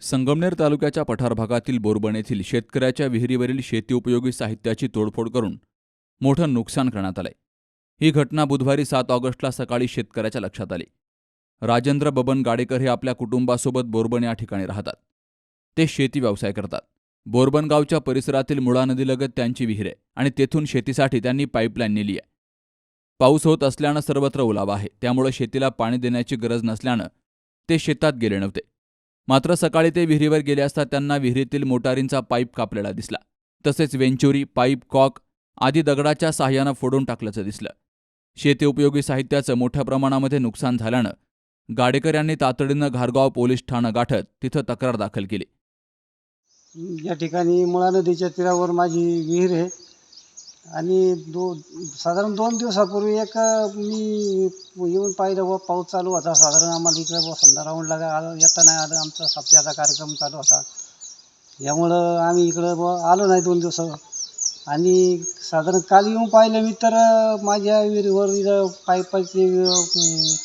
संगमनेर तालुक्याच्या पठार भागातील बोरबण येथील शेतकऱ्याच्या विहिरीवरील शेतीउपयोगी साहित्याची तोडफोड करून मोठं नुकसान करण्यात आलंय. ही घटना बुधवारी सात ऑगस्टला सकाळी शेतकऱ्याच्या लक्षात आली. राजेंद्र बबन गाडेकर हे आपल्या कुटुंबासोबत बोरबण या ठिकाणी राहतात. ते शेती व्यवसाय करतात. बोरबन गावच्या परिसरातील मुळा नदीलगत त्यांची विहीर आहे आणि तेथून शेतीसाठी त्यांनी पाईपलाईन नेली आहे. पाऊस होत असल्यानं सर्वत्र ओलावा आहे. त्यामुळे शेतीला पाणी देण्याची गरज नसल्यानं ते शेतात गेले नव्हते. मात्र सकाळी ते विहिरीवर गेले असता त्यांना विहिरीतील मोटारींचा पाईप कापलेला दिसला. तसेच वेंचुरी पाईप कॉक आदी दगडाच्या साह्यानं फोडून टाकल्याचं दिसलं. शेती उपयोगी साहित्याचं मोठ्या प्रमाणामध्ये नुकसान झाल्यानं गाडेकर यांनी तातडीनं घारगाव पोलीस ठाणं गाठत तिथं तक्रार दाखल केली. या ठिकाणी मुळा नदीच्या तीरावर माझी विहीर आहे. आणि दो साधारण दोन दिवसापूर्वी एक मी येऊन पाहिलं व पाऊस चालू होता. साधारण आम्हाला इकडे व समजा राऊंडला आलं येता नाही आलं आमचा सप्त्याचा कार्यक्रम चालू होता. यामुळं आम्ही इकडं व आलो नाही दोन दिवस आणि साधारण काल येऊन पाहिलं मी तर माझ्या विहिरीवर इथं पाईपाचे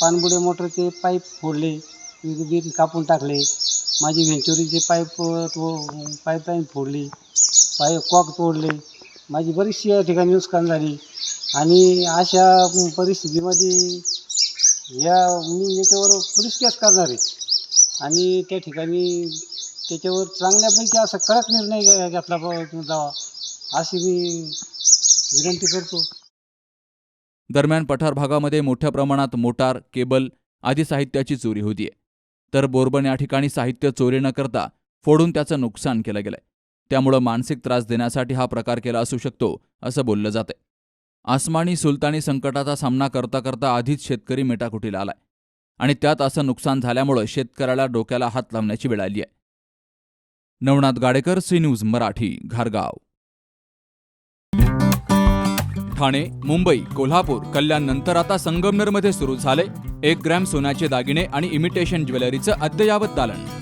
पाणबुडे मोटरचे पाईप फोडले. विहीर कापून टाकले. माझी व्हेंचुरीचे पाईप तो पाईपलाईन फोडली. पाईप कॉक तोडले. माझी बरीचशी या ठिकाणी नुकसान झाली. आणि अशा परिस्थितीमध्ये या मी याच्यावर पोलीस केस करणार आहे. आणि त्या ठिकाणी त्याच्यावर चांगल्यापैकी असा कडक निर्णय घ्या- घेतला जावा अशी मी विनंती करतो. दरम्यान पठार भागामध्ये मोठ्या प्रमाणात मोटार केबल आदी साहित्याची चोरी होतीये. तर बोरबन या ठिकाणी साहित्य चोरी न करता फोडून त्याचं नुकसान केलं गेलंय. त्यामुळं मानसिक त्रास देण्यासाठी हा प्रकार केला असू शकतो असं बोललं जातंय. आसमानी सुलतानी संकटाचा सामना करता करता आधीच शेतकरी मेटाकुटीला आलाय. आणि त्यात असं नुकसान झाल्यामुळं शेतकऱ्याला डोक्याला हात लावण्याची वेळ आली आहे. नवनाथ गाडेकर सी न्यूज मराठी घारगाव. ठाणे मुंबई कोल्हापूर कल्याण नंतर आता संगमनेरमध्ये सुरू झाले एक ग्रॅम सोन्याचे दागिने आणि इमिटेशन ज्वेलरीचं अद्ययावत दालन.